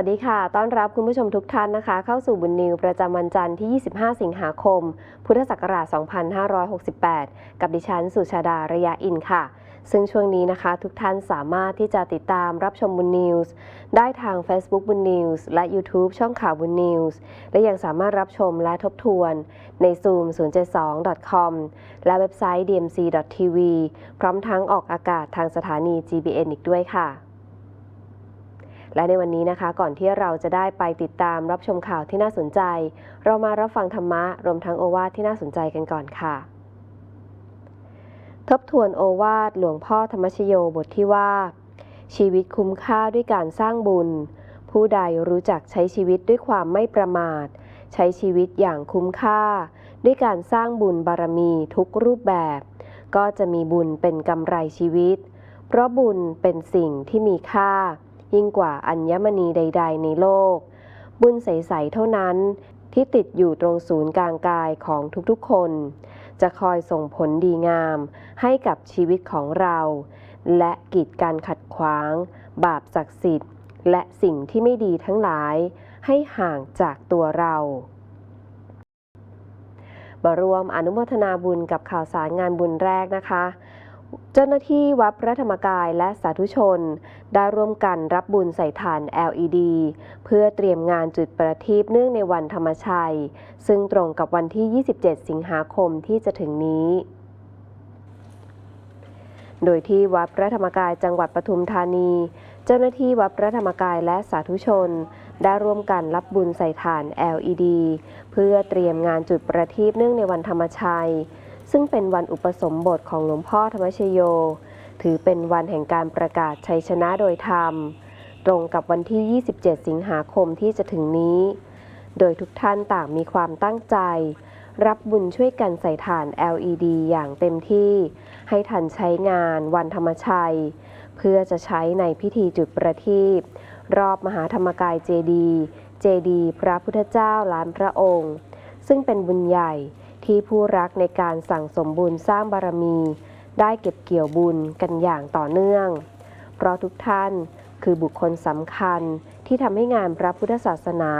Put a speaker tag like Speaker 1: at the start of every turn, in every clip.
Speaker 1: สวัสดีค่ะ ต้อนรับคุณผู้ชมทุกท่านนะคะ เข้าสู่บุญนิวประจำวันจันทร์ที่ 25 สิงหาคม พุทธศักราช 2568 กับดิฉันสุชาดาระยะอินค่ะ ซึ่งช่วงนี้นะคะ ทุกท่านสามารถที่จะติดตามรับชมบุญนิวส์ได้ทาง Facebook บุญนิวส์และ YouTube ช่องข่าวบุญนิวส์และยังสามารถรับชมและทบทวน ใน zoom 072.com และเว็บไซต์ dmc.tv พร้อมทั้งออกอากาศทางสถานี GBN อีกด้วยค่ะ และในวันนี้นะคะ ก่อนที่เราจะได้ไปติดตามรับชมข่าวที่น่าสนใจ เรามารับฟังธรรมะรวมทั้งโอวาทที่น่าสนใจกันก่อนค่ะ ทบทวนโอวาทหลวงพ่อธรรมชโยบทที่ว่า ชีวิตคุ้มค่าด้วยการสร้างบุญ ผู้ใดรู้จักใช้ชีวิตด้วยความไม่ประมาท ใช้ชีวิตอย่างคุ้มค่า ด้วยการสร้างบุญบารมีทุกรูปแบบ ก็จะมีบุญเป็นกำไรชีวิต เพราะบุญเป็นสิ่งที่มีค่า ยิ่งกว่าอัญมณีใด ๆ ในโลก บุญใส ๆ เท่านั้นที่ติดอยู่ตรงศูนย์กลางกายของทุกๆคน จะคอยส่งผลดีงาม ให้กับชีวิตของเรา และกีดการขัดขวาง บาปศักดิ์สิทธิ์ และสิ่งที่ไม่ดีทั้งหลาย ให้ห่างจากตัวเรามารวมอนุโมทนาบุญกับข่าวสารงานบุญแรกนะคะ เจ้าหน้าที่วัดพระธรรมกายและสาธุชน ได้ร่วมกันรับบุญใส่ถ่าน LED เพื่อเตรียมงานจุดประทีปเนื่องในวันธรรมชัย ซึ่งตรงกับวันที่ 27 สิงหาคมที่จะถึงนี้ โดยที่วัดพระธรรมกายจังหวัดปทุมธานี เจ้าหน้าที่วัดพระธรรมกายและสาธุชน ได้ร่วมกันรับบุญใส่ถ่าน LED เพื่อเตรียมงานจุดประทีปเนื่องในวันธรรมชัย ซึ่งเป็นวันอุปสมบทของหลวงพ่อธรรมชโย ถือเป็นวันแห่งการประกาศชัยชนะโดยธรรม ตรงกับวันที่ 27 สิงหาคมที่จะถึงนี้ โดยทุกท่านต่างมีความตั้งใจ รับบุญช่วยกันใส่ถ่าน LED อย่างเต็มที่ ให้ทันใช้งานวันธรรมชัย เพื่อจะใช้ในพิธีจุดประทีปรอบมหาธรรมกายเจดี เจดี พระพุทธเจ้าล้านพระองค์ ซึ่งเป็นบุญใหญ่ ที่ผู้รักในการสั่งสมบุญสร้างบารมี ได้เก็บเกี่ยวบุญกันอย่างต่อเนื่อง เพราะทุกท่านคือบุคคลสำคัญที่ทำให้งานพระพุทธศาสนา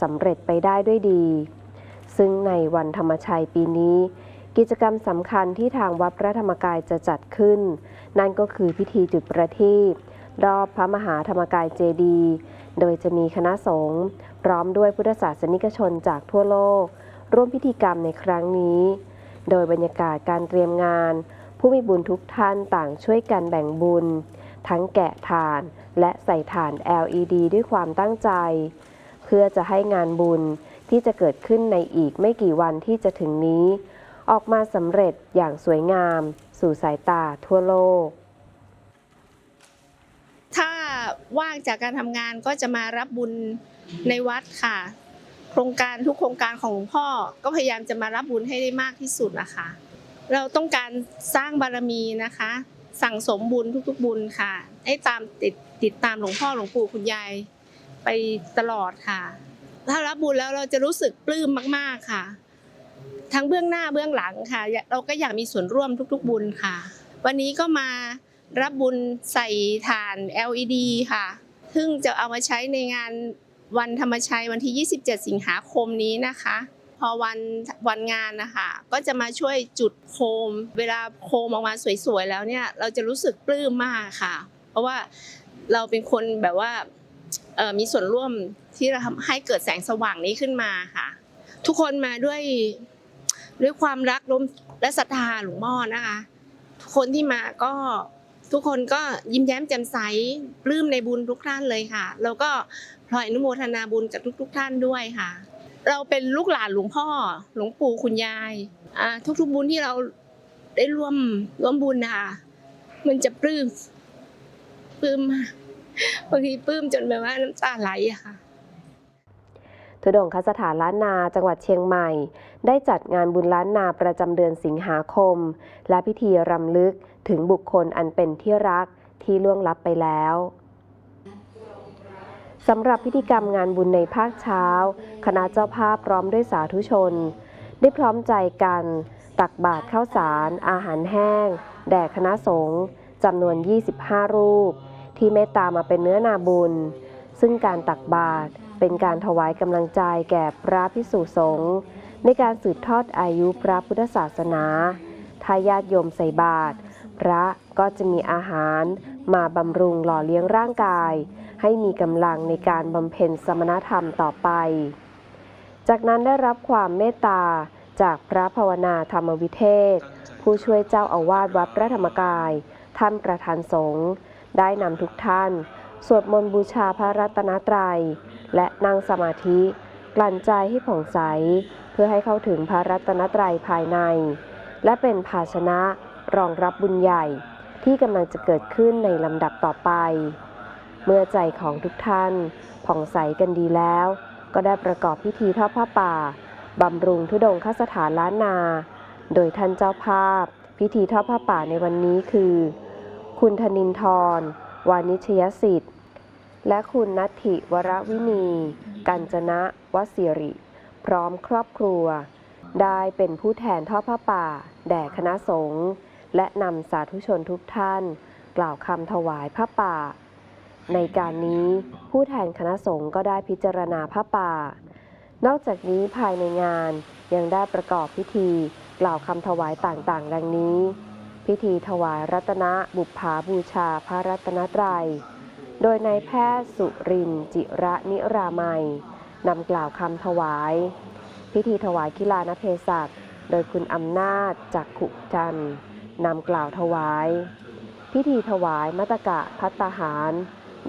Speaker 1: สำเร็จไปได้ด้วยดี ซึ่งในวันธรรมชัยปีนี้ กิจกรรมสำคัญที่ทางวัดพระธรรมกายจะจัดขึ้น นั่นก็คือพิธีจุดประทีปรอบพระมหาธรรมกายเจดีย์โดยจะมีคณะสงฆ์พร้อมด้วยพุทธศาสนิกชนจากทั่วโลก ร่วมพิธีกรรมในครั้งนี้ โดยบรรยากาศการเตรียมงาน ผู้มีบุญทุกท่านต่างช่วยกันแบ่งบุญ ทั้งแกะถ่านและใส่ถ่าน LED ด้วยความตั้งใจ เพื่อจะให้งานบุญที่จะเกิดขึ้นในอีกไม่กี่วันที่จะถึงนี้ ออกมาสำเร็จอย่างสวยงาม สู่สายตาทั่วโลก
Speaker 2: ถ้าว่างจากการทำงานก็จะมารับบุญในวัดค่ะ โครงการทุกโครงการของหลวงพ่อก็พยายามจะมารับบุญให้ได้มากที่สุดนะคะ เราต้องการสร้างบารมีนะคะ สั่งสมบุญทุกๆบุญค่ะ ให้ตามติดติดตามหลวงพ่อหลวงปู่คุณยายไปตลอดค่ะ ถ้ารับบุญแล้วเราจะรู้สึกปลื้มมากๆค่ะ ทั้งเบื้องหน้าเบื้องหลังค่ะ เราก็อยากมีส่วนร่วมทุกๆบุญค่ะ วันนี้ก็มารับบุญใส่ถ่าน LED ค่ะ ซึ่งจะเอามาใช้ในงาน วันธรรมชัยวันที่ 27 สิงหาคมนี้นะคะ พอวันวันงานนะคะก็จะมาช่วยจุดโคม เวลาโคมออกมาสวยๆแล้วเนี่ยเราจะรู้สึกปลื้มมากค่ะ เพราะว่าเราเป็นคนแบบว่ามีส่วนร่วมที่จะทำให้เกิดแสงสว่างนี้ขึ้นมาค่ะ ทุกคนมาด้วยด้วยความรักร่วมและศรัทธาหลวงพ่อนะคะทุกคนที่มาก็ทุกคนก็ยิ้มแย้มแจ่มใสปลื้มในบุญทุกท่านเลยค่ะ แล้วก็ ลอยอนุโมทนาบุญกับทุกๆท่านด้วยค่ะ เราเป็นลูกหลานหลวงพ่อ หลวงปู่คุณยายทุกๆบุญที่เราได้ร่วมร่วมบุญนะคะมันจะปลื้มปลื้มมากบางทีปลื้มจนแบบว่าน้ำตาไหลอะค่ะ
Speaker 1: ทุดงคสถานล้านนาจังหวัดเชียงใหม่ ได้จัดงานบุญล้านนาประจำเดือนสิงหาคม และพิธีรำลึกถึงบุคคลอันเป็นที่รักที่ล่วงลับไปแล้ว สำหรับพิธีกรรมงานบุญในภาคเช้า คณะเจ้าภาพพร้อมด้วยสาธุชน ได้พร้อมใจกัน ตักบาตรข้าวสาร อาหารแห้ง แด่คณะสงฆ์จำนวน 25 รูป ที่เมตตามาเป็นเนื้อนาบุญ ซึ่งการตักบาตรเป็นการถวายกำลังใจแก่พระพิสุสงฆ์ในการสืบทอดอายุพระพุทธศาสนาทายาทโยมใส่บาตรพระก็จะมีอาหาร มาบำรุงหล่อเลี้ยงร่างกาย ให้มีกำลังในการบำเพ็ญสมณธรรมต่อไป จากนั้นได้รับความเมตตาจากพระภาวนาธรรมวิเทศ ผู้ช่วยเจ้าอาวาสวัดพระธรรมกาย ท่านประธานสงฆ์ได้นำทุกท่าน สวดมนต์บูชาพระรัตนตรัย และนั่งสมาธิ กลั่นใจให้ผ่องใส เพื่อให้เข้าถึงพระรัตนตรัยภายใน และเป็นภาชนะรองรับบุญใหญ่ ที่กำลังจะเกิดขึ้นในลำดับต่อไป เมื่อใจของทุกท่าน ผ่องใสกันดีแล้ว ก็ได้ประกอบพิธีทอดผ้าป่าบำรุงทุดงคสถานล้านนา โดยท่านเจ้าภาพ พิธีทอดผ้าป่าในวันนี้คือ คุณธนินทร วานิชยสิทธิ์ และคุณนัทธิวรวินี กัญจนะวสิริ พร้อมครอบครัว ได้เป็นผู้แทนทอดผ้าป่า แด่คณะสงฆ์ และนำสาธุชนทุกท่าน กล่าวคำถวายผ้าป่า ในการนี้ผู้แทนคณะสงฆ์ก็ได้พิจารณาผ้าป่า นอกจากนี้ภายในงานยังได้ประกอบพิธีกล่าวคำถวายต่างๆ ดังนี้ พิธีถวายรัตนบุพภาบูชาพระรัตนตรัย โดยนายแพทย์สุรินจิระนิรามัยนำกล่าวคำถวาย พิธีถวายกีฬานเพศัตโดยคุณอำนาจจักขุจันทร์ นำกล่าวถวาย พิธีถวายมัตตกะพัตตาหาร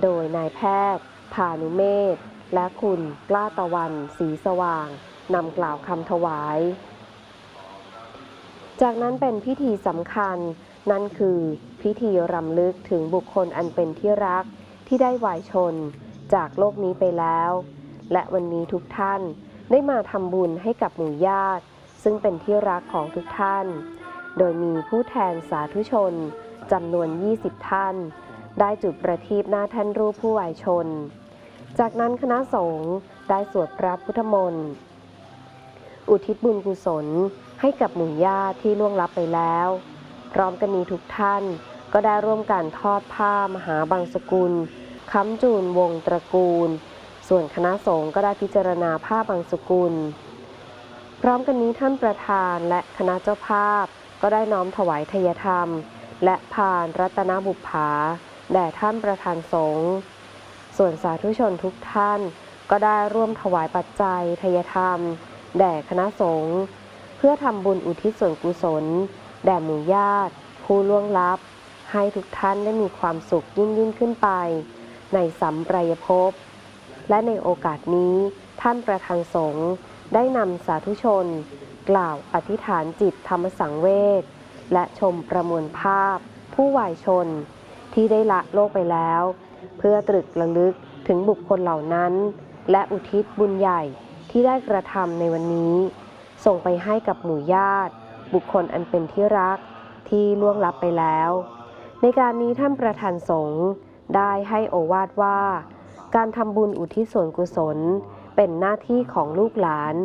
Speaker 1: โดยนายแพทย์พานุเมธและคุณกล้าตะวันสีสว่าง นำกล่าวคำถวาย จากนั้นเป็นพิธีสำคัญ นั่นคือพิธีรำลึกถึงบุคคลอันเป็นที่รักที่ได้วายชนจากโลกนี้ไปแล้ว และวันนี้ทุกท่านได้มาทำบุญให้กับหมู่ญาติ ซึ่งเป็นที่รักของทุกท่าน โดยมีผู้แทนสาธุชนจำนวน 20 ท่าน ได้จุดประทีปหน้าแท่นรูปผู้วายชน จากนั้นคณะสงฆ์ได้สวดพระพุทธมนต์อุทิศบุญกุศลให้กับหมู่ญาติที่ล่วงลับไปแล้ว พร้อมกันนี้ทุกท่านก็ได้ร่วมกันทอดผ้ามหาบางสกุลค้ำจูนวงตระกูล ส่วนคณะสงฆ์ก็ได้พิจารณาผ้าบางสกุล พร้อมกันนี้ท่านประธานและคณะเจ้าภาพ ก็ได้น้อมถวายทายธรรม และพานรัตนบุปผาแด่ท่านประธานสงฆ์ส่วนสาธุชนทุกท่านก็ได้ร่วมถวายปัจจัยทายธรรม แด่คณะสงฆ์เพื่อทำบุญอุทิศส่วนกุศล แด่หมู่ญาติ ผู้ล่วงลับ ให้ทุกท่านได้มีความสุขยิ่งยิ่งขึ้นไป ในสัมปรายภพ และในโอกาสนี้ท่านประธานสงฆ์ได้นำสาธุชน กล่าวอธิษฐานจิตธรรมสังเวชและชมประมวลภาพ ผู้วายชน ที่ได้ละโลกไปแล้ว เพื่อตรึกระลึกถึงบุคคลเหล่านั้น และอุทิศบุญใหญ่ที่ได้กระทำในวันนี้ ส่งไปให้กับหมู่ญาติ บุคคลอันเป็นที่รักที่ล่วงลับไปแล้ว ในการนี้ท่านประธานสงฆ์ได้ให้โอวาทว่า การทำบุญอุทิศส่วนกุศล เป็นหน้าที่ของลูกหลาน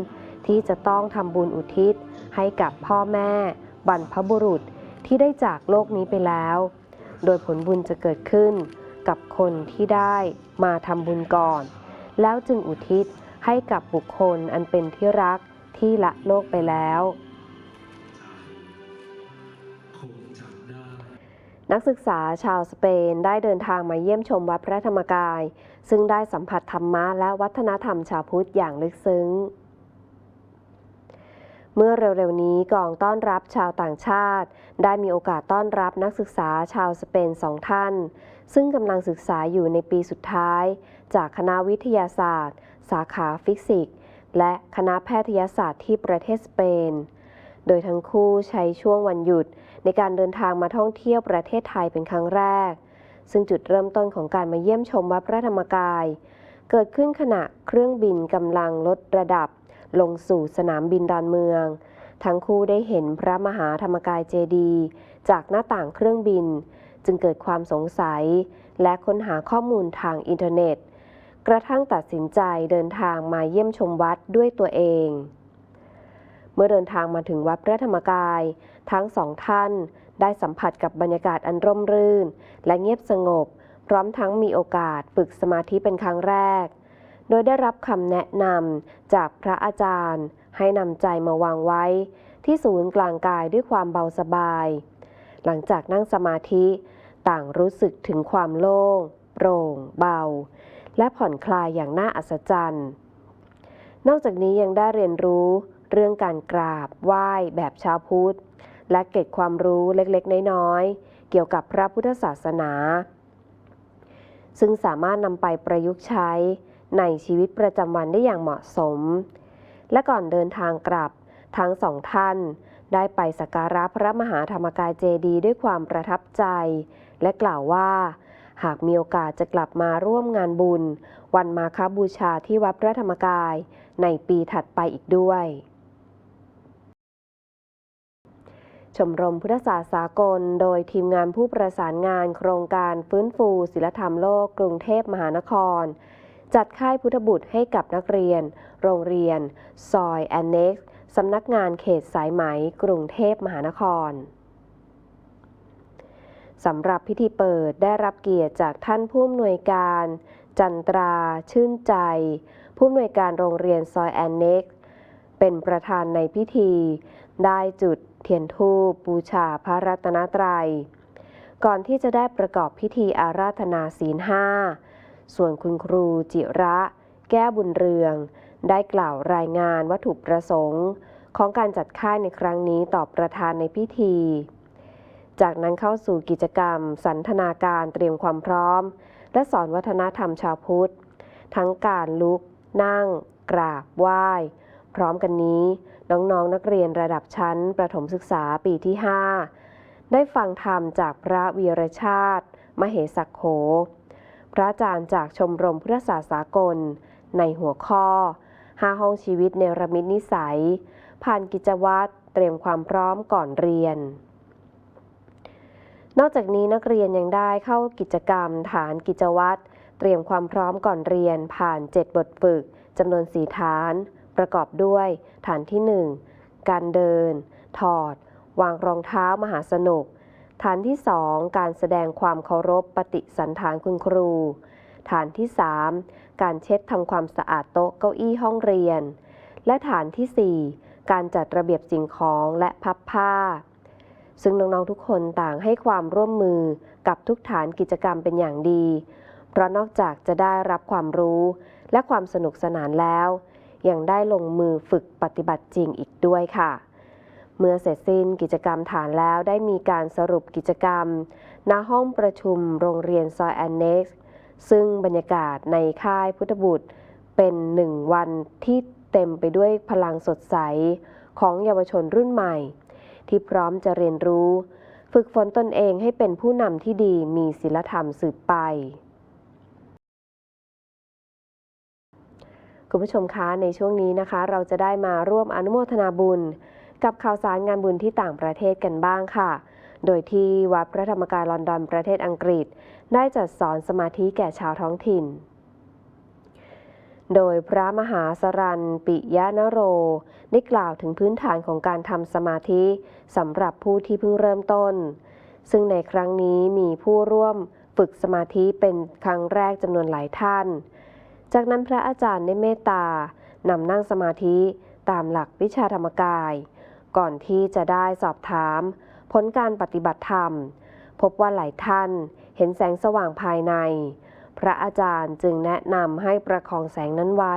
Speaker 1: ที่จะต้องทำบุญอุทิศ ให้กับพ่อแม่ บรรพบุรุษที่ได้จากโลกนี้ไปแล้ว โดยผลบุญจะเกิดขึ้นกับคนที่ได้มาทำบุญก่อน แล้วจึงอุทิศให้กับบุคคลอันเป็นที่รักที่ละโลกไปแล้ว นักศึกษาชาวสเปนได้เดินทางมาเยี่ยมชมวัดพระธรรมกาย ซึ่งได้สัมผัสธรรมะและวัฒนธรรมชาวพุทธอย่างลึกซึ้ง เมื่อเร็วๆนี้กองต้อนรับชาวต่างชาติ ได้มีโอกาสต้อนรับนักศึกษาชาวสเปนสองท่าน ซึ่งกำลังศึกษาอยู่ในปีสุดท้าย จากคณะวิทยาศาสตร์ สาขาฟิสิกส์และคณะแพทยศาสตร์ที่ประเทศสเปน โดยทั้งคู่ใช้ช่วงวันหยุด ในการเดินทางมาท่องเที่ยวประเทศไทยเป็นครั้งแรก ซึ่งจุดเริ่มต้นของการมาเยี่ยมชมวัดพระธรรมกาย เกิดขึ้นขณะเครื่องบินกำลังลดระดับ ลงสู่สนามบินดอนเมือง ทั้งคู่ได้เห็นพระมหาธรรมกายเจดีจากหน้าต่างเครื่องบิน จึงเกิดความสงสัย และค้นหาข้อมูลทางอินเทอร์เน็ต กระทั่งตัดสินใจเดินทางมาเยี่ยมชมวัดด้วยตัวเอง เมื่อเดินทางมาถึงวัดพระธรรมกาย ทั้งสองท่านได้สัมผัสกับบรรยากาศอันร่มรื่น และเงียบสงบ พร้อมทั้งมีโอกาสฝึกสมาธิเป็นครั้งแรก โดยได้รับคำแนะนำจากพระอาจารย์ ให้นำใจมาวางไว้ ที่ศูนย์กลางกายด้วยความเบาสบาย หลังจากนั่งสมาธิ ต่างรู้สึกถึงความโล่งโปร่ง เบา และผ่อนคลายอย่างน่าอัศจรรย์ นอกจากนี้ยังได้เรียนรู้เรื่องการกราบไหว้แบบชาวพุทธ และเก็บความรู้เล็กๆ น้อยๆ เกี่ยวกับพระพุทธศาสนา ซึ่งสามารถนำไปประยุกต์ใช้ ในชีวิตประจำวันได้อย่างเหมาะสม และก่อนเดินทางกลับ ทั้งสองท่าน ได้ไปสักการะพระมหาธรรมกายเจดีย์ด้วยความประทับใจ และกล่าวว่า หากมีโอกาสจะกลับมาร่วมงานบุญ วันมาคบูชาที่วัดพระธรรมกาย ในปีถัดไปอีกด้วยชมรมพุทธศาสตร์สากล โดยทีมงานผู้ประสานงานโครงการฟื้นฟูศิลธรรมโลกกรุงเทพมหานคร จัดค่ายพุทธบุตรให้กับนักเรียน โรงเรียน ซอยแอนเน็กซ์สำนักงานเขตสายไหม กรุงเทพมหานครสำหรับพิธีเปิดได้รับเกียรติจากท่านผู้อำนวยการ จันตราชื่นใจ ผู้อำนวยการโรงเรียนซอยแอนเน็กซ์เป็นประธานในพิธี ได้จุดเทียนธูปบูชาพระรัตนตรัย ก่อนที่จะได้ประกอบพิธีอาราธนาศีลห้า ส่วนคุณครูจิระ แก้วบุญเรือง ได้กล่าวรายงานวัตถุประสงค์ ของการจัดค่ายในครั้งนี้ต่อประธานในพิธี จากนั้นเข้าสู่กิจกรรม สันทนาการเตรียมความพร้อม และสอนวัฒนธรรมชาวพุทธ ทั้งการลุก นั่ง กราบไหว้ พร้อมกันนี้น้องๆนนักเรียนระดับชั้น ประถมศึกษาปีที่ 5 ได้ฟังธรรมจากพระวีรชาติ มเหสักโข พระอาจารย์จากชมรมพุทธศาสตร์สากล ในหัวข้อ 5 ห้องชีวิตในระมิตนิสัย ผ่านกิจวัตรเตรียมความพร้อมก่อนเรียน นอกจากนี้นักเรียนยังได้เข้ากิจกรรม ฐานกิจวัตรเตรียมความพร้อมก่อนเรียน ผ่าน 7 บทฝึกจำนวนสีฐาน ประกอบด้วย ฐานที่ 1 การเดิน ถอด วางรองเท้ามหาสนุก ฐานที่ 2 การแสดงความเคารพปฏิสันฐานคุณครู ฐานที่ 3 การเช็ดทำความสะอาดโต๊ะเก้าอี้ห้องเรียน และฐานทีสี่ 4 การจัดระเบียบสิ่งของและพับผ้า ซึ่งน้องๆทุกคนต่างให้ความร่วมมือกับทุกฐานกิจกรรมเป็นอย่างดี เพราะนอกจากจะได้รับความรู้และความสนุกสนานแล้ว ยังได้ลงมือฝึกปฏิบัติจริงอีกด้วยค่ะ เมื่อเสร็จสิ้นกิจกรรมฐานแล้วได้มีการสรุปกิจกรรม ณห้องประชุมโรงเรียนซอยแอนเน็กซ์ซึ่งบรรยากาศในค่ายพุทธบุตร เป็นหนึ่งวันที่เต็มไปด้วยพลังสดใสของเยาวชนรุ่นใหม่ ที่พร้อมจะเรียนรู้ ฝึกฝนตนเองให้เป็นผู้นำที่ดีมีศีลธรรมสืบไป คุณผู้ชมคะในช่วงนี้นะคะ เราจะได้มาร่วมอนุโมทนาบุญ กับข่าวสารงานบุญที่ต่างประเทศกันบ้างค่ะ โดยที่วัดพระธรรมกายลอนดอนประเทศอังกฤษ ได้จัดสอนสมาธิแก่ชาวท้องถิ่น โดยพระมหาสรันปิยะนโร ได้กล่าวถึงพื้นฐานของการทำสมาธิสำหรับผู้ที่เพิ่งเริ่มต้น ซึ่งในครั้งนี้มีผู้ร่วมฝึกสมาธิเป็นครั้งแรกจำนวนหลายท่าน จากนั้นพระอาจารย์ได้เมตตานำนั่งสมาธิตามหลักวิชาธรรมกาย ก่อนที่จะได้สอบถาม ผลการปฏิบัติธรรม พบว่าหลายท่านเห็นแสงสว่างภายใน พระอาจารย์จึงแนะนำให้ประคองแสงนั้นไว้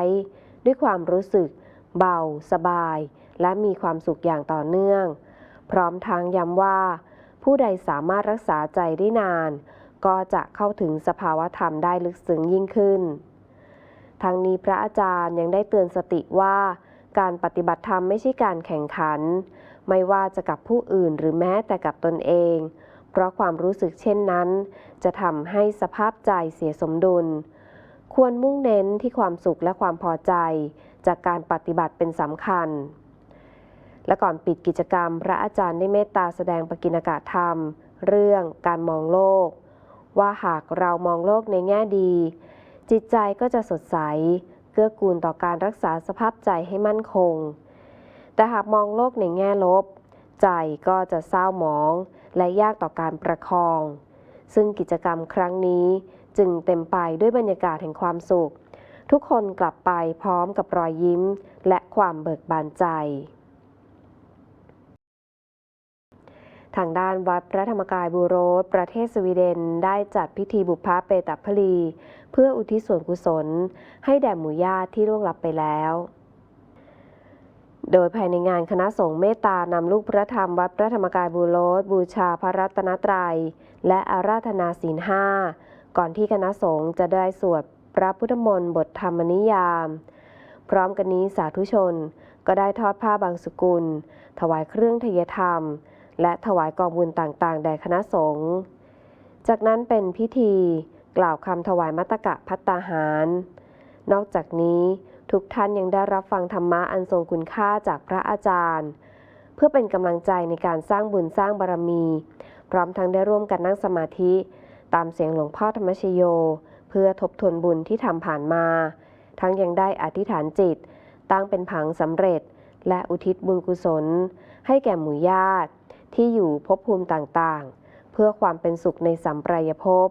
Speaker 1: ด้วยความรู้สึก เบา สบาย และมีความสุขอย่างต่อเนื่อง พร้อมทางย้ำว่า ผู้ใดสามารถรักษาใจได้นาน ก็จะเข้าถึงสภาวะธรรมได้ลึกซึ้งยิ่งขึ้นทางนี้พระอาจารย์ยังได้เตือนสติว่า การปฏิบัติธรรมไม่ใช่การแข่งขัน ไม่ว่าจะกับผู้อื่นหรือแม้แต่กับตนเอง เพราะความรู้สึกเช่นนั้น จะทำให้สภาพใจเสียสมดุล ควรมุ่งเน้นที่ความสุขและความพอใจ จากการปฏิบัติเป็นสำคัญ และก่อนปิดกิจกรรม พระอาจารย์ได้เมตตาแสดงปกิณกะธรรม เรื่องการมองโลก ว่าหากเรามองโลกในแง่ดี จิตใจก็จะสดใส เกื้อกูลต่อการรักษาสภาพใจให้มั่นคง แต่หากมองโลกในแง่ลบ ใจก็จะเศร้าหมอง และยากต่อการประคอง ซึ่งกิจกรรมครั้งนี้จึงเต็มไปด้วยบรรยากาศแห่งความสุข ทุกคนกลับไปพร้อมกับรอยยิ้ม และความเบิกบานใจ ทางด้านวัดพระธรรมกายบูโรสประเทศสวีเดน ได้จัดพิธีบุพเพเปตพลี เพื่ออุทิศส่วนกุศล ให้แด่หมู่ญาติที่ล่วงลับไปแล้ว โดยภายในงานคณะสงฆ์เมตตานำลูกพระธรรมวัดพระธรรมกายบูโรสบูชาพระรัตนตรัย และอาราธนาศีลห้าก่อนที่คณะสงฆ์จะได้สวดพระพุทธมนต์บทธรรมนิยาม พร้อมกันนี้สาธุชนก็ได้ทอดผ้าบางสกุล ถวายเครื่องทยธรรม และถวายกองบุญต่างๆ แด่คณะสงฆ์ จากนั้นเป็นพิธี กล่าวคำถวายมัตตกะพัตตาหาร นอกจากนี้ทุกท่านยังได้รับฟังธรรมะอันทรงคุณค่าจากพระอาจารย์ เพื่อเป็นกำลังใจในการสร้างบุญสร้างบารมี พร้อมทั้งได้ร่วมกันนั่งสมาธิ ตามเสียงหลวงพ่อธรรมชโย เพื่อทบทวนบุญที่ทำผ่านมา ทั้งยังได้อธิษฐานจิต ตั้งเป็นผังสำเร็จ และอุทิศบุญกุศล ให้แก่หมู่ญาติ ที่อยู่ภพภูมิต่างๆ เพื่อความเป็นสุขในสัมปรายภพ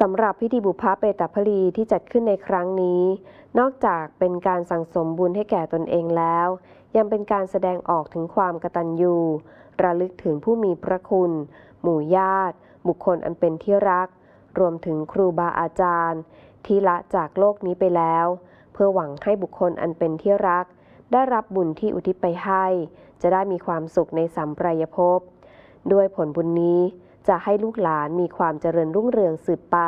Speaker 1: สำหรับพิธีบุพเพเปตพลีที่จัดขึ้นในครั้งนี้ นอกจากเป็นการสั่งสมบุญให้แก่ตนเองแล้ว ยังเป็นการแสดงออกถึงความกตัญญูระลึกถึงผู้มีพระคุณ หมู่ญาติ บุคคลอันเป็นที่รัก รวมถึงครูบาอาจารย์ ที่ละจากโลกนี้ไปแล้ว เพื่อหวังให้บุคคลอันเป็นที่รัก ได้รับบุญที่อุทิศไปให้ จะได้มีความสุขในสัมปรายภพด้วยผลบุญนี้ จะให้ลูกหลานมีความเจริญรุ่งเรืองสืบไป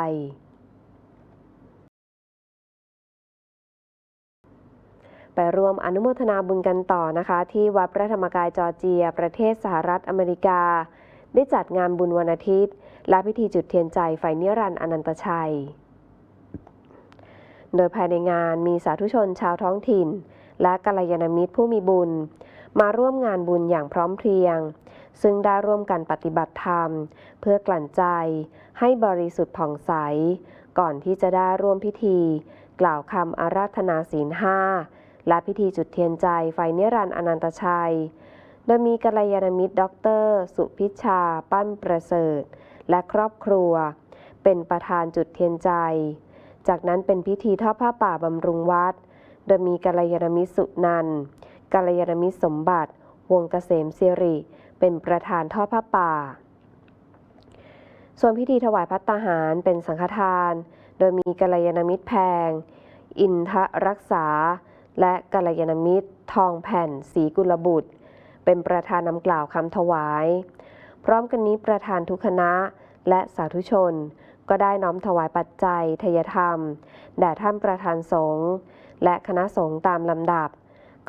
Speaker 1: ไปร่วมอนุโมทนาบุญกันต่อนะคะ ที่วัดพระธรรมกายจอร์เจีย ประเทศสหรัฐอเมริกา ได้จัดงานบุญวันอาทิตย์ และพิธีจุดเทียนใจไฟนิรันดร์อนันตชัย โดยภายในงานมีสาธุชนชาวท้องถิ่น และกัลยาณมิตรผู้มีบุญ มาร่วมงานบุญอย่างพร้อมเพรียง ซึ่งได้ร่วมกันปฏิบัติธรรม เพื่อกลั่นใจ ให้บริสุทธิ์ผ่องใส ก่อนที่จะได้ร่วมพิธี กล่าวคำอาราธนาศีลห้าและพิธีจุดเทียนใจไฟนิรันดร์อนันตชัย โดยมีกัลยาณมิตรด็อกเตอร์ สุพิชา ปั้นประเสริฐ และครอบครัว เป็นประธานจุดเทียนใจ จากนั้นเป็นพิธีทอดผ้าป่าบำรุงวัด โดยมีกัลยาณมิตรสุนันท์กัลยาณมิตรสมบัติ วงเกษมสิริ เป็นประธานทอดผ้าป่า ส่วนพิธีถวายพัตตาหารเป็นสังฆทาน โดยมีกัลยาณมิตรแพง อินทรักษา และกัลยาณมิตร ทองแผ่นสีกุลบุตร เป็นประธานนำกล่าวคำถวาย พร้อมกันนี้ประธานทุกคณะและสาธุชน ก็ได้น้อมถวายปัจจัยทยธรรม แด่ท่านประธานสงฆ์และคณะสงฆ์ตามลำดับ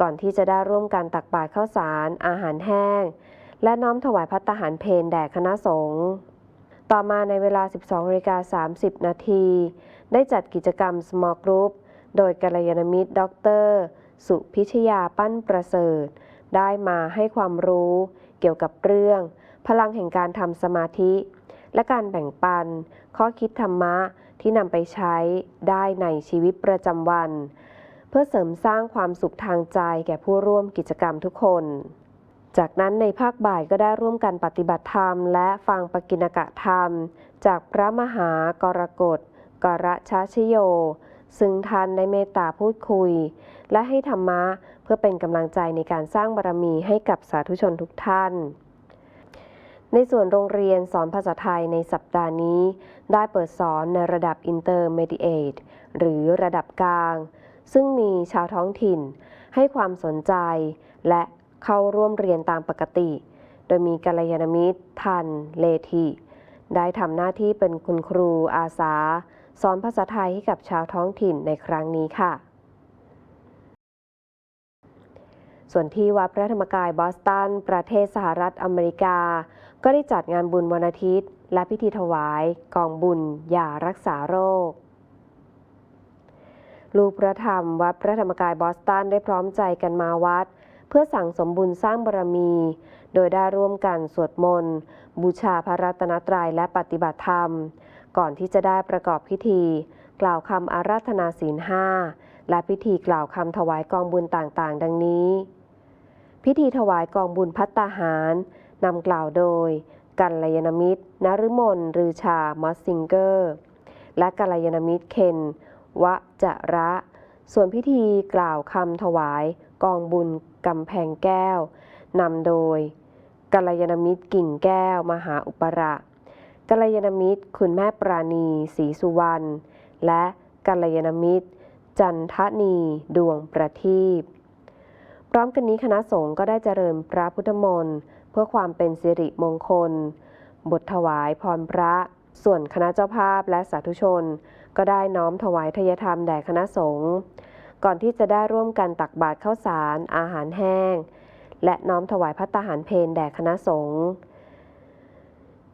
Speaker 1: ก่อนที่จะได้ร่วมกันตักบาตรข้าวสาร อาหารแห้ง และน้อมถวายพัตตาหารเพลแด่คณะสงฆ์ต่อมาในเวลา 12นาฬิกา30 นาที ได้จัดกิจกรรม small group โดยกัลยาณมิตร ดร สุพิชยาปั้นประเสริฐ ได้มาให้ความรู้เกี่ยวกับเรื่อง พลังแห่งการทำสมาธิ และการแบ่งปัน ข้อคิดธรรมะที่นำไปใช้ได้ในชีวิตประจำวัน เพื่อเสริมสร้างความสุขทางใจแก่ผู้ร่วมกิจกรรมทุกคน จากนั้นในภาคบ่ายก็ได้ร่วมกันปฏิบัติธรรม และฟังปกิณกะธรรม จากพระมหากรกฎกรชาชโย ซึ่งท่านได้เมตตาพูดคุย และให้ธรรมะเพื่อเป็นกำลังใจในการสร้างบารมีให้กับสาธุชนทุกท่าน ในส่วนโรงเรียนสอนภาษาไทยในสัปดาห์นี้ ได้เปิดสอนในระดับ Intermediate หรือระดับกลาง ซึ่งมีชาวท้องถิ่น ให้ความสนใจและ เข้าร่วมเรียนตามปกติ โดยมีกัลยาณมิตร ทัน เลธิได้ทำหน้าที่เป็นคุณครูอาสา สอนภาษาไทยให้กับชาวท้องถิ่นในครั้งนี้ค่ะ ส่วนที่วัดพระธรรมกายบอสตัน ประเทศสหรัฐอเมริกา ก็ได้จัดงานบุญวันอาทิตย์ และพิธีถวาย กองบุญยารักษาโรคลูกพระธรรมวัดพระธรรมกายบอสตันได้พร้อมใจกันมาวัด เพื่อสั่งสมบุญสร้างบารมี โดยได้ร่วมกันสวดมนต์ บูชาพระรัตนตรัยและปฏิบัติธรรม ก่อนที่จะได้ประกอบพิธี กล่าวคำอาราธนาศีลห้าและพิธีกล่าวคำถวายกองบุญต่างๆ ดังนี้ พิธีถวายกองบุญพัตตาหารนำกล่าวโดย กัลยาณมิตรนฤมลรือชามอสซิงเกอร์ และกัลยาณมิตรเคนวะจระ ส่วนพิธีกล่าวคำถวายกองบุญ กำแพงแก้วนำโดยกัลยาณมิตรกิ่งแก้ว มหาอุประกัลยาณมิตร คุณแม่ปราณีศรีสุวรรณ และกัลยาณมิตร จันทนีดวงประทีปพร้อมกันนี้คณะสงฆ์ก็ได้เจริญพระพุทธมนต์ เพื่อความเป็นสิริมงคล บทถวายพรพระ ส่วนคณะเจ้าภาพและสาธุชน ก็ได้น้อมถวายทยธรรมแด่คณะสงฆ์ ก่อนที่จะได้ร่วมกันตักบาตรข้าวสาร อาหารแห้ง และน้อมถวายพัตตาหารเพลแด่คณะสงฆ์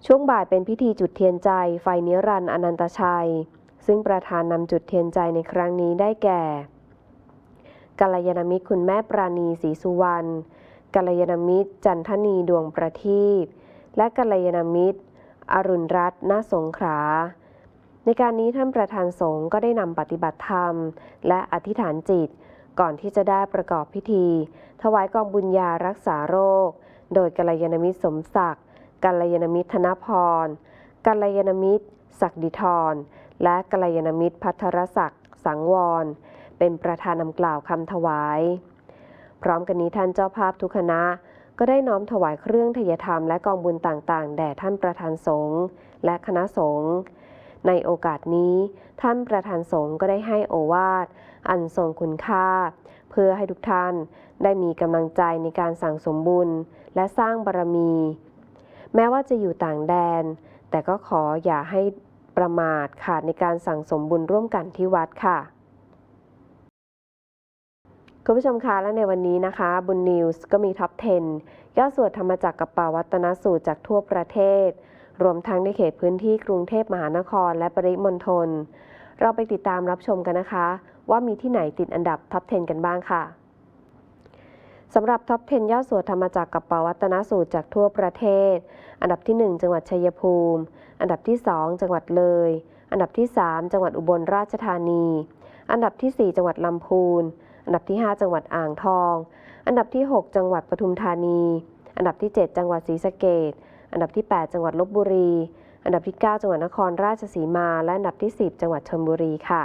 Speaker 1: ช่วงบ่ายเป็นพิธีจุดเทียนใจ ไฟนิรันดร์อนันตชัย ซึ่งประธานนำจุดเทียนใจในครั้งนี้ได้แก่กัลยาณมิตรคุณแม่ปราณีศรีสุวรรณกัลยาณมิตร จันทนีดวงประทีปและกัลยาณมิตร อรุณรัตน์ณสงขา ในการนี้ท่านประธานสงฆ์ก็ได้นำปฏิบัติธรรม และอธิษฐานจิต ก่อนที่จะได้ประกอบพิธี ถวายกองบุญญารักษาโรค โดยกัลยาณมิตรสมศักดิ์กัลยาณมิตรธนพรกัลยาณมิตรศักดิธรและกัลยาณมิตรพัทรศักดิ์สังวร เป็นประธานนำกล่าวคำถวาย พร้อมกันนี้ท่านเจ้าภาพทุกคณะก็ได้น้อมถวายเครื่องทยธรรมและกองบุญต่างๆ แด่ท่านประธานสงฆ์และคณะสงฆ์ ในโอกาสนี้ ท่านประธานสงฆ์ก็ได้ให้โอวาท อันทรงคุณค่า เพื่อให้ทุกท่านได้มีกำลังใจในการสั่งสมบุญและสร้างบารมี แม้ว่าจะอยู่ต่างแดน แต่ก็ขออย่าให้ประมาทขาดในการสั่งสมบุญร่วมกันที่วัดค่ะคุณผู้ชมคะและในวันนี้นะคะ บุญนิวส์ก็มีท็อป 10 ยอดสวดธรรมจักรกับป่าวัตนสูตรจากทั่วประเทศ รวมทั้งในเขตพื้นที่กรุงเทพมหานครและปริมณฑล เราไปติดตามรับชมกันนะคะ ว่ามีที่ไหนติดอันดับท็อป 10 กันบ้างค่ะสำหรับท็อป 10 ยอดสวดธรรมจักรกับปวัตนสูตรจากทั่วประเทศ อันดับที่ 1 จังหวัดชัยภูมิ อันดับที่ 2 จังหวัดเลย อันดับที่ 3 จังหวัดอุบลราชธานี อันดับทีสี่4 จังหวัดลำพูน อันดับที่ 5 จังหวัดอ่างทอง อันดับที่ 6 จังหวัดปทุมธานี อันดับที่ 7 จังหวัดศรีสะเกษ อันดับที่ 8 จังหวัดลบบุรี อันดับที่ 9 จังหวัดนครราชสีมา และอันดับที่ 10 จังหวัดชลบุรีค่ะ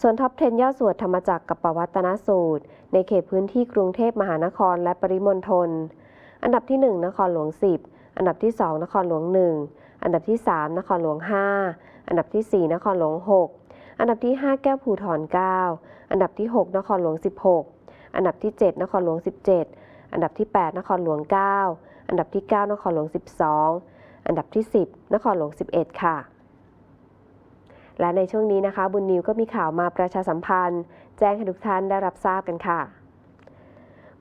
Speaker 1: ส่วนท็อป 10ยอดสวดธรรมจักรกับปวัตนสูตร ในเขตพื้นที่กรุงเทพมหานครและปริมณฑล อันดับที่ 1 นครหลวง 10 อันดับที่ 2 นครหลวง 1 อันดับที่ 3 นครหลวง 5 อันดับที่ 4 นครหลวง 6 อันดับที่ 5 แก้วภูทร9 อันดับที่ 6 นครหลวง 16 อันดับที่ 7 นครหลวง 17 อันดับที่ 8 นครหลวง 9 อันดับที่ 9 นครหลวง 12 อันดับที่ 10 นครหลวง 11 ค่ะ และในช่วงนี้นะคะ บุญนิวก็มีข่าวมาประชาสัมพันธ์ แจ้งให้ทุกท่านได้รับทราบกันค่ะ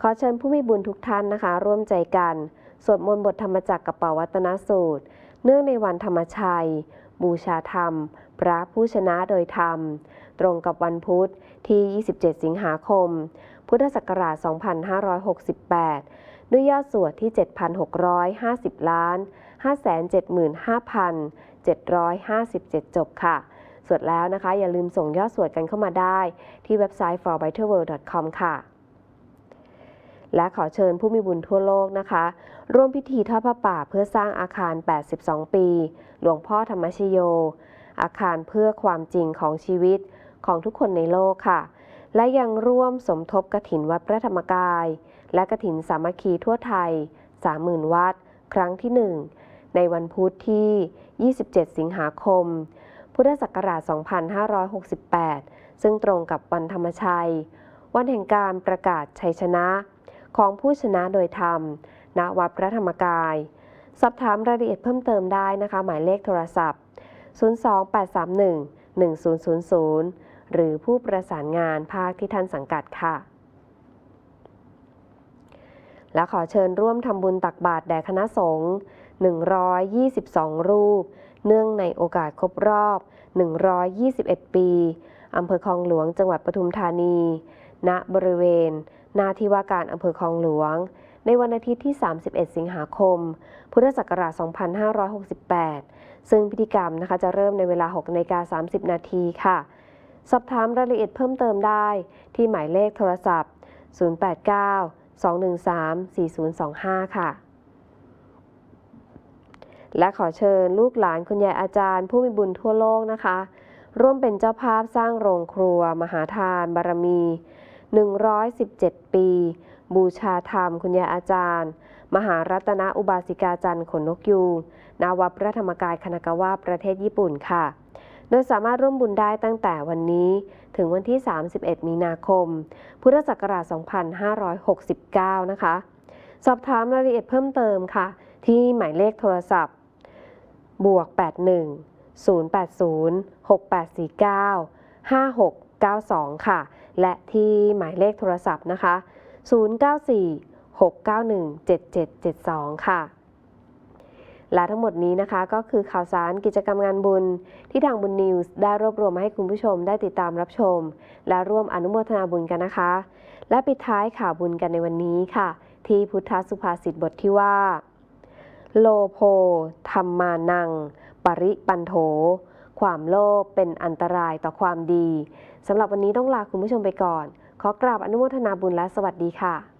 Speaker 1: ขอเชิญผู้มีบุญทุกท่านนะคะ ร่วมใจกัน สวดมนต์บทธรรมจักรกับปวัตนสูตร เนื่องในวันธรรมชัย บูชาธรรม พระผู้ชนะโดยธรรม ตรงกับวันพุธที่ 27 สิงหาคม พุทธศักราช 2568 ด้วยยอดสวดที่ 7,650 ล้าน 575,757 จบค่ะ สวดแล้วนะคะ อย่าลืมส่งยอดสวดกันเข้ามาได้ที่เว็บไซต์ forbitterworld.com ค่ะ และขอเชิญผู้มีบุญทั่วโลกนะคะ ร่วมพิธีทอดพระป่าเพื่อสร้างอาคาร 82 ปี หลวงพ่อธรรมชโย อาคารเพื่อความจริงของชีวิตของทุกคนในโลกค่ะ และยังร่วมสมทบกฐินวัดพระธรรมกาย และกฐินสามัคคีทั่วไทย 30,000 วัด ครั้งที่ 1 ในวันพุธที่ 27 สิงหาคม พุทธศักราช 2568 ซึ่งตรงกับวันธรรมชัย วันแห่งการประกาศชัยชนะ ของผู้ชนะโดยธรรม ณ วัดพระธรรมกาย สอบถามรายละเอียดเพิ่มเติมได้นะคะ หมายเลขโทรศัพท์ 02831 1000 หรือผู้ประสานงานภาคที่ท่านสังกัดค่ะ และขอเชิญร่วมทำบุญตักบาตรแด่คณะสงฆ์122 รูป เนื่องในโอกาสครบรอบ 121 ปีอำเภอคลองหลวงจังหวัดปทุมธานี ณ บริเวณ หนาที่ว่าการอำเภอคลองหลวง ในวันอาทิตย์ที่ 31 สิงหาคม พุทธศักราช 2568 ซึ่งพิธีกรรมนะคะจะเริ่มในเวลา 6 นาฬิกา 30 นาทีค่ะ สอบถามรายละเอียดเพิ่มเติมได้ ที่หมายเลขโทรศัพท์ 089 213 4025 ค่ะ และขอเชิญลูกหลานคุณยายอาจารย์ ผู้มีบุญทั่วโลกนะคะ ร่วมเป็นเจ้าภาพสร้างโรงครัว มหาทาน บารมี 117 ปี บูชาธรรมคุณยายอาจารย์ มหารัตนอุบาสิกาจันทร์ขนนกยูงณวัดพระธรรมกายคณกาวะประเทศญี่ปุ่นค่ะ โดยสามารถร่วมบุญได้ตั้งแต่วันนี้ถึงวันที่ 31 มีนาคม พุทธศักราช 2569 นะคะ สอบถามรายละเอียดเพิ่มเติมค่ะ ที่หมายเลขโทรศัพท์ บวก 81 080 6849 5692 ค่ะ และที่หมายเลขโทรศัพท์นะคะ 094 691 7772 ค่ะ และทั้งหมดนี้นะคะ ก็คือข่าวสารกิจกรรมงานบุญ ที่ทางบุญนิวส์ได้รวบรวมมาให้คุณผู้ชมได้ติดตามรับชม และร่วมอนุโมทนาบุญกันนะคะ และปิดท้ายข่าวบุญกันในวันนี้ค่ะ ที่พุทธสุภาษิตบทที่ว่า โลโภธรรมานัง ปริปันโถ ความโลภเป็นอันตรายต่อความดีสำหรับวันนี้ต้องลาคุณผู้ชมไปก่อน ขอกราบอนุโมทนาบุญและสวัสดีค่ะ